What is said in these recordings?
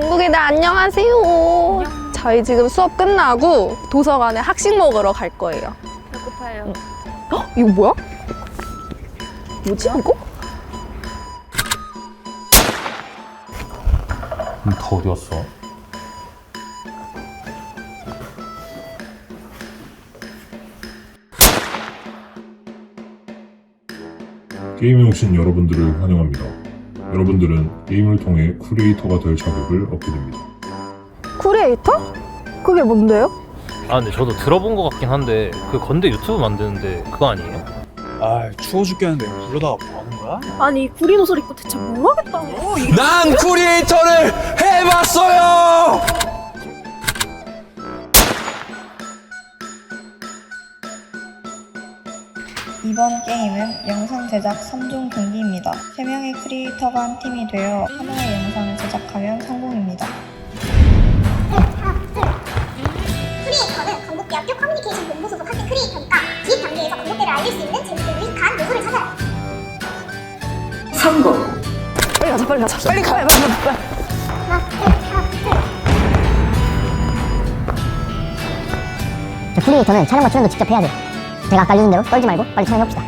전국애들 안녕하세요. 저희 지금 수업 끝나고 도서관에 학식 먹으러 갈 거예요. 배고파요. 헉, 이거 뭐야? 뭐지 이거? 음, 다 어디 갔어? 게임에 오신 여러분들을 환영합니다. 여러분들은 게임을 통해 크리에이터가 될 자격을 얻게 됩니다. 크리에이터? 그게 뭔데요? 아 근데 저도 들어본 것 같긴 한데 그 건대 유튜브 만드는데 그거 아니에요? 아 추워 죽겠는데 불러다가 뭐 하는 거야? 아니 옷을 입고 대체 뭘 하겠다는 거야? 난 크리에이터를 해봤어요! 이번 게임은 영상 제작 3종 경기입니다. 3명의 크리에이터가 한 팀이 되어 하나의 영상을 제작하면 성공입니다. 크리에이터는 건국대학교 커뮤니케이션 본부 소속 학생 크리에이터니까 기획 단계에서 건국대를 알릴 수 있는 재밌고 유익한 요소를 찾아요. 빨리 가자 빨리 가자 빨리 가 빨리 가 빨리. 저 크리에이터는 촬영과 출연도 직접 해야 돼. 제가 아까 알려준 대로 떨지 말고 빨리 촬영해봅시다.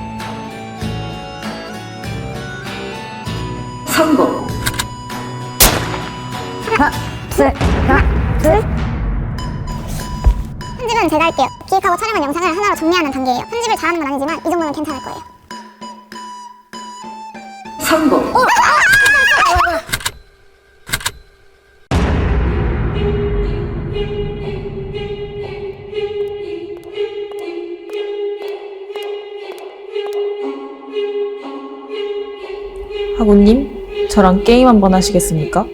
성공. 하나, 둘, 하나, 둘. 편집은 제가 할게요. 기획하고 촬영한 영상을 하나로 정리하는 단계예요. 편집을 잘하는 건 아니지만 이 정도면 괜찮을 거예요. 하구님, 저랑 게임 한번 하시겠습니까?